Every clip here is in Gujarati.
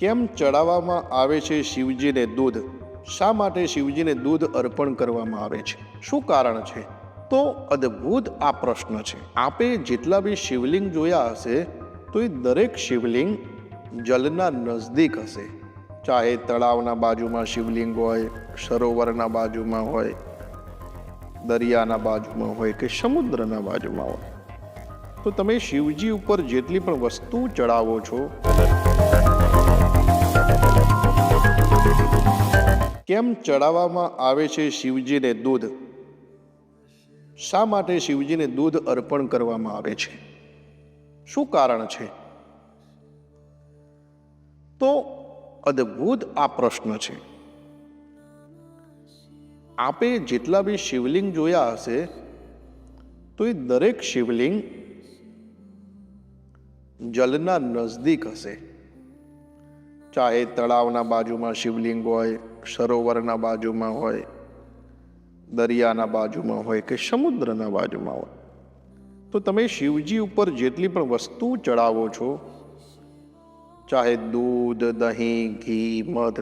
કેમ ચડાવવામાં આવે છે શિવજીને દૂધ? શા માટે શિવજીને દૂધ અર્પણ કરવામાં આવે છે? શું કારણ છે? તો અદ્ભુત આ પ્રશ્ન છે. આપે જેટલા બી શિવલિંગ જોયા હશે તો એ દરેક શિવલિંગ જલના નજદીક હશે. ચાહે તળાવના બાજુમાં શિવલિંગ હોય, સરોવરના બાજુમાં હોય, દરિયાના બાજુમાં હોય કે સમુદ્રના બાજુમાં હોય. તો તમે શિવજી ઉપર જેટલી પણ વસ્તુ ચડાવો છો કેમ ચડાવવામાં આવે છે શિવજીને દૂધ? શા માટે શિવજીને દૂધ અર્પણ કરવામાં આવે છે? શું કારણ છે? તો અદ્ભુત આ પ્રશ્ન છે. આપે જેટલા બી શિવલિંગ જોયા હશે, તો એ દરેક શિવલિંગ જલના નજદીક હશે. ચાહે તળાવના બાજુમાં શિવલિંગ હોય, સરોવરના બાજુમાં હોય, દરિયાના બાજુમાં હોય કે સમુદ્રના બાજુમાં હોય. તો તમે શિવજી ઉપર જેટલી પણ વસ્તુ ચડાવો છો, ચાહે દૂધ, દહીં, ઘી, મધ,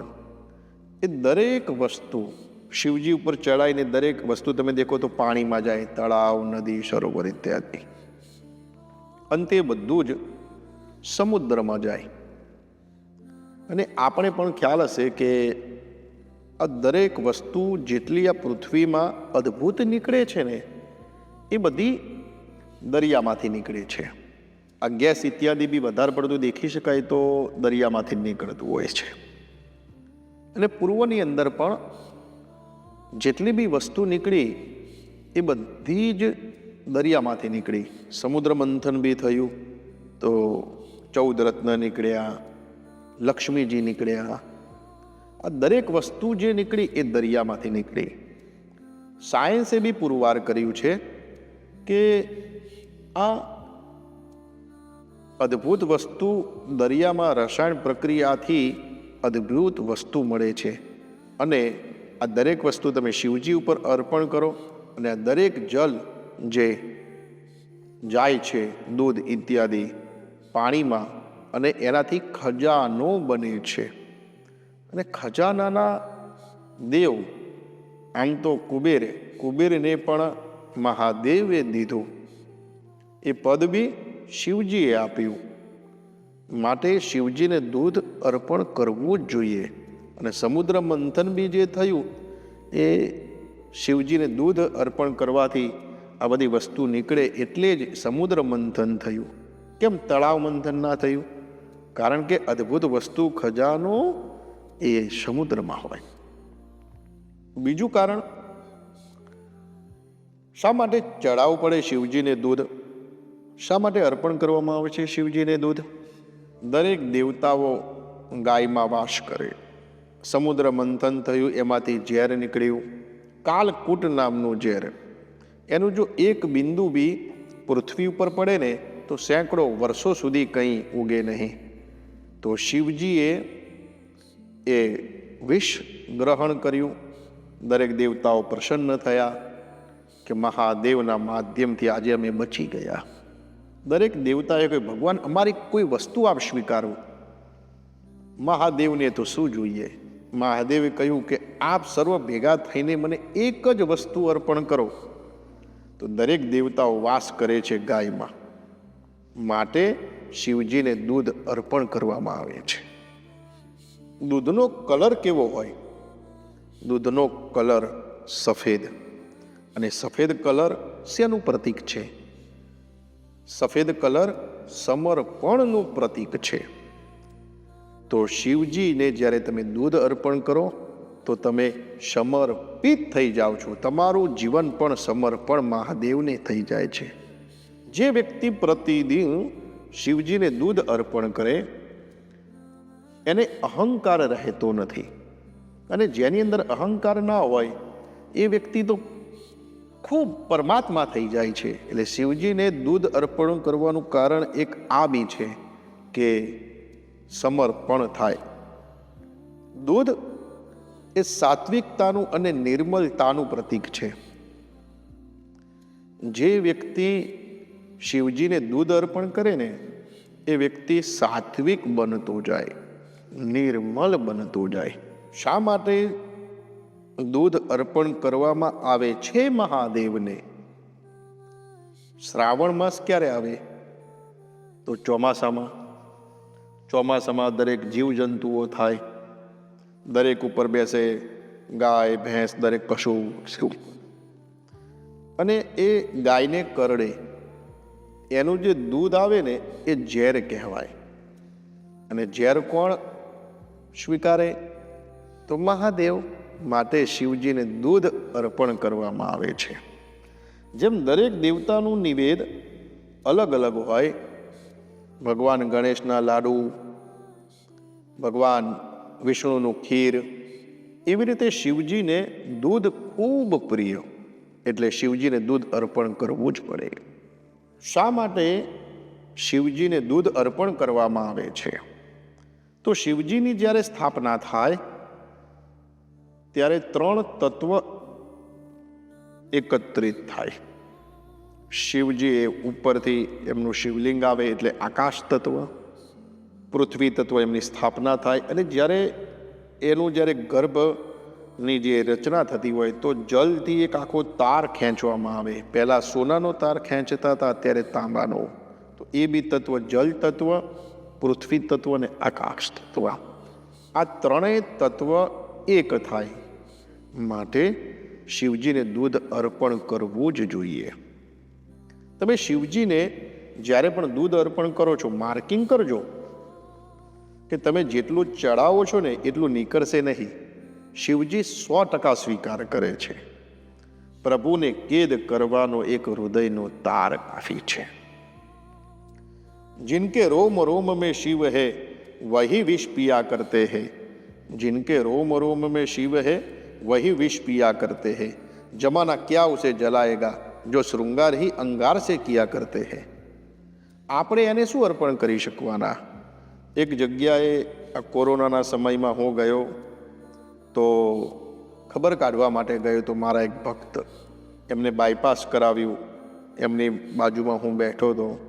એ દરેક વસ્તુ, શિવજી ઉપર ચડાઈને દરેક વસ્તુ તમે દેખો તો પાણીમાં જાય, તળાવ, નદી, સરોવર ઇત્યાદિ. અંતે બધું જ સમુદ્રમાં જાય. અને આપણે પણ ખ્યાલ હશે કે આ દરેક વસ્તુ જેટલી આ પૃથ્વીમાં અદ્ભુત નીકળે છે ને, એ બધી દરિયામાંથી નીકળે છે. આ ગેસ ઇત્યાદિ બી વધારે પડતું દેખી શકાય તો દરિયામાંથી જ નીકળતું હોય છે. અને પૂર્વની અંદર પણ જેટલી બી વસ્તુ નીકળી, એ બધી જ દરિયામાંથી નીકળી. સમુદ્ર મંથન બી થયું તો ચૌદ રત્ન નીકળ્યા લક્ષ્મીજી નીકળ્યા. આ દરેક વસ્તુ જે નીકળી એ દરિયામાંથી નીકળી. સાયન્સે બી પુરવાર કર્યું છે કે આ અદ્ભુત વસ્તુ દરિયામાં રસાયણ પ્રક્રિયાથી અદ્ભુત વસ્તુ મળે છે. અને આ દરેક વસ્તુ તમે શિવજી ઉપર અર્પણ કરો અને આ દરેક જલ જે જાય છે, દૂધ ઇત્યાદિ પાણીમાં અને એનાથી ખજાનો બને છે. અને ખજાનાના દેવ, આમ તો કુબેરે, કુબેરને પણ મહાદેવે દીધું. એ પદ બી શિવજીએ આપ્યું. માટે શિવજીને દૂધ અર્પણ કરવું જ જોઈએ. અને સમુદ્ર મંથન બી જે થયું, એ શિવજીને દૂધ અર્પણ કરવાથી આ બધી વસ્તુ નીકળે એટલે જ સમુદ્ર મંથન થયું. કેમ તળાવ મંથન ના થયું? કારણ કે અદ્ભુત વસ્તુ ખજાનો એ સમુદ્રમાં હોય. બીજું કારણ, શા માટે ચડાવવું પડે શિવજીને દૂધ? શા માટે અર્પણ કરવામાં આવે છે શિવજીને દૂધ? દરેક દેવતાઓ ગાયમાં વાસ કરે. સમુદ્ર મંથન થયું, એમાંથી ઝેર નીકળ્યું. કાલકૂટ નામનું ઝેર. એનું જો એક બિંદુ બી પૃથ્વી ઉપર પડે ને, તો સેંકડો વર્ષો સુધી કંઈ ઉગે નહીં. તો શિવજીએ એ વિષ ગ્રહણ કર્યું. દરેક દેવતાઓ પ્રસન્ન થયા કે મહાદેવના માધ્યમથી આજે અમે બચી ગયા. દરેક દેવતાએ કોઈ ભગવાન, અમારી કોઈ વસ્તુ આપ સ્વીકારો. મહાદેવને તો શું જોઈએ? મહાદેવે કહ્યું કે, આપ સર્વ ભેગા થઈને મને એક જ વસ્તુ અર્પણ કરો. તો દરેક દેવતાઓ વાસ કરે છે ગાયમાં. માટે શિવજીને દૂધ અર્પણ કરવામાં આવે છે. દૂધનો કલર કેવો હોય? દૂધનો કલર સફેદ અને સફેદ કલર શેનું પ્રતીક છે? સફેદ કલર સમર્પણનું પ્રતીક છે. તો શિવજીને જ્યારે તમે દૂધ અર્પણ કરો, તો તમે સમર્પિત થઈ જાઓ છો. તમારું જીવન પણ સમર્પણ મહાદેવને થઈ જાય છે. જે વ્યક્તિ પ્રતિદિન શિવજીને દૂધ અર્પણ કરે, એને અહંકાર રહેતો નથી. અને જેની અંદર અહંકાર ના હોય, એ વ્યક્તિ તો ખૂબ પરમાત્મા થઈ જાય છે. એટલે શિવજીને દૂધ અર્પણ કરવાનું કારણ એક આ બી છે કે સમર્પણ થાય. દૂધ એ સાત્વિકતાનું અને નિર્મલતાનું પ્રતીક છે. જે વ્યક્તિ શિવજીને દૂધ અર્પણ કરે ને એ વ્યક્તિ સાત્વિક બનતો જાય, નિર્મલ બનતું જાય. શા માટે દૂધ અર્પણ કરવામાં આવે છે મહાદેવને? શ્રાવણ માસ ક્યારે આવે? તો ચોમાસામાં. ચોમાસામાં દરેક જીવજંતુઓ થાય, દરેક ઉપર બેસે ગાય, ભેંસ, દરેક પશુ અને એ ગાયને કરડે. એનું જે દૂધ આવે ને, એ ઝેર કહેવાય. અને ઝેર કોણ? સ્વીકારે? તો મહાદેવ માટે શિવજીને દૂધ અર્પણ કરવામાં આવે છે. જેમ દરેક દેવતાનું નિવેદ અલગ અલગ હોય, ભગવાન ગણેશના લાડુ, ભગવાન વિષ્ણુનું ખીર, એવી રીતે શિવજીને દૂધ ખૂબ પ્રિય. એટલે શિવજીને દૂધ અર્પણ કરવું જ પડે. શા માટે શિવજીને દૂધ અર્પણ કરવામાં આવે છે? તો શિવજીની જ્યારે સ્થાપના થાય, ત્યારે ત્રણ તત્વ એકત્રિત થાય. શિવજી એ ઉપરથી એમનું શિવલિંગ આવે એટલે આકાશ તત્વ, પૃથ્વી તત્વ એમની સ્થાપના થાય. અને જ્યારે એનું જ્યારે ગર્ભની જે રચના થતી હોય તો જલથી એક આખો તાર ખેંચવામાં આવે. પહેલાં સોનાનો તાર ખેંચતા હતા, અત્યારે તાંબાનો. તો એ બી તત્વ, જલ તત્વ, પૃથ્વી તત્વ અને આકાશ તત્વ. આ ત્રણેય તત્વ એક થાય. માટે શિવજીને દૂધ અર્પણ કરવું જ જોઈએ. તમે શિવજીને જ્યારે પણ દૂધ અર્પણ કરો છો, માર્કિંગ કરજો કે તમે જેટલું ચડાવો છો ને, એટલું નીકળશે નહીં. શિવજી સો ટકા સ્વીકાર કરે છે પ્રભુને કેદ કરવાનો એક હૃદયનો તાર કાફી છે जिनके रोम रोम में शिव है वही विष पिया करते हैं जिनके रोम रोम में शिव है वही विष पिया करते हैं जमाना क्या उसे जलाएगा जो श्रृंगार ही अंगार से किया करते हैं આપણે એને શું અર્પણ કરી શકવાના એક જગ્યાએ આ કોરોનાના સમયમાં હું ગયો તો ખબર કાઢવા માટે ગયો તો મારા એક ભક્ત એમને બાયપાસ કરાવ્યું. એમની બાજુમાં હું બેઠો હતો.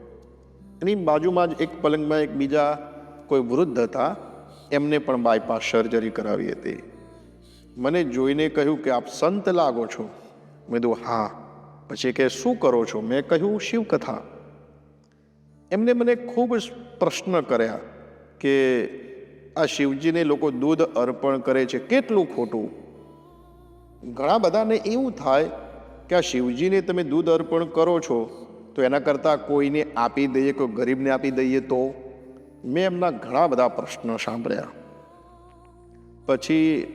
એની બાજુમાં જ એક પલંગમાં એક બીજા કોઈ વૃદ્ધ હતા. એમને પણ બાયપાસ સર્જરી કરાવી હતી. મને જોઈને કહ્યું કે આપ સંત લાગો છો. મેં કીધું, હા. પછી કે, શું કરો છો? મેં કહ્યું, શિવકથા. એમને મને ખૂબ જ પ્રશ્ન કર્યા કે આ શિવજીને લોકો દૂધ અર્પણ કરે છે. કેટલું ખોટું? ઘણા બધાને એવું થાય કે આ શિવજીને તમે દૂધ અર્પણ કરો છો, તો એના કરતાં કોઈને આપી દઈએ, કોઈ ગરીબને આપી દઈએ તો? મેં એમના ઘણા બધા પ્રશ્નો સાંભળ્યા. પછી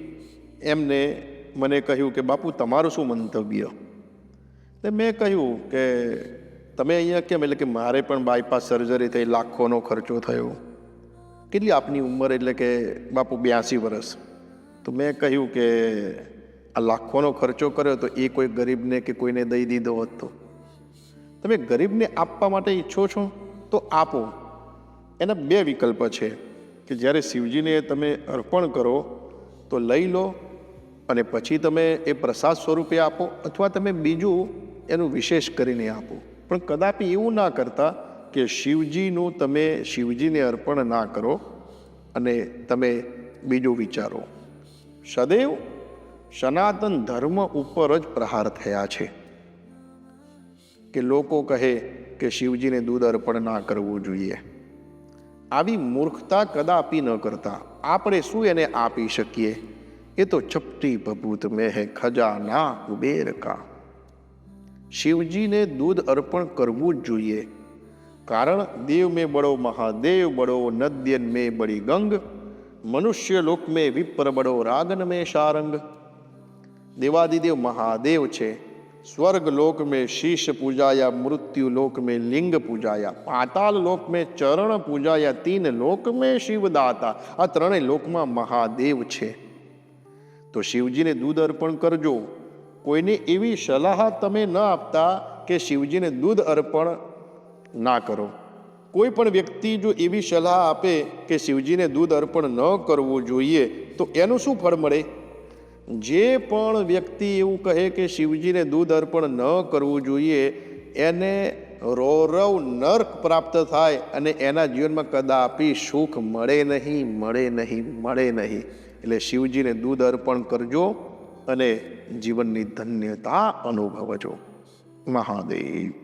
એમને મને કહ્યું કે, બાપુ, તમારું શું મંતવ્ય? તો મેં કહ્યું કે, તમે અહીંયા કેમ? એટલે કે મારે પણ બાયપાસ સર્જરી થઈ, લાખોનો ખર્ચો થયો. કેટલી આપની ઉંમર એટલે કે બાપુ બ્યાસી વર્ષ તો મેં કહ્યું કે આ લાખોનો ખર્ચો કર્યો તો એ કોઈ ગરીબને કે કોઈને દઈ દીધો હોત તો. તમે ગરીબને આપવા માટે ઈચ્છો છો? તો આપો. એના બે વિકલ્પ છે કે જ્યારે શિવજીને તમે અર્પણ કરો, તો લઈ લો અને પછી તમે એ પ્રસાદ સ્વરૂપે આપો અથવા તમે બીજું એનું વિશેષ કરીને આપો. પણ કદાપી એવું ના કરતા કે શિવજીનું તમે શિવજીને અર્પણ ના કરો અને તમે બીજું વિચારો. સદૈવ સનાતન ધર્મ ઉપર જ પ્રહાર થયા છે. કે લોકો કહે કે શિવજીને દૂધ અર્પણ ના કરવું જોઈએ. આવી મૂર્ખતા કદાપી ન કરતા. આપણે શું એને આપી શકીએ? એ તો ચપટી પ્રભૂત મેં ખજા ખજાના કુબેર કા. શિવજીને દૂધ અર્પણ કરવું જ જોઈએ. કારણ દેવ મેં બળો મહાદેવ, બળો નદ્યન મેં બળી ગંગ, મનુષ્ય લોક મેં વિપ્ર બળો રાગન મેં સારંગ દેવાદિદેવ મહાદેવ છે, સ્વર્ગ લોક મેં શીશ પૂજાયા, મૃત્યુ લોક મેં લિંગ પૂજાયા, પાતાલ લોક મેં ચરણ પૂજાયા, તીન લોક મેં શિવદાતા, આ ત્રણેય લોકમાં મહાદેવ છે. તો શિવજીને દૂધ અર્પણ કરજો. કોઈને એવી સલાહ તમે ન આપતા કે શિવજીને દૂધ અર્પણ ના કરો. કોઈ પણ વ્યક્તિ જો એવી સલાહ આપે કે શિવજીને દૂધ અર્પણ ન કરવું જોઈએ, તો એનું શું ફળ મળે? જે પણ વ્યક્તિ એવું કહે કે શિવજીને દૂધ અર્પણ ન કરવું જોઈએ, એને રૌરવ નર્ક પ્રાપ્ત થાય અને એના જીવનમાં કદાપી સુખ મળે નહીં મળે નહીં મળે નહીં. એટલે શિવજીને દૂધ અર્પણ કરજો અને જીવનની ધન્યતા અનુભવજો. મહાદેવ.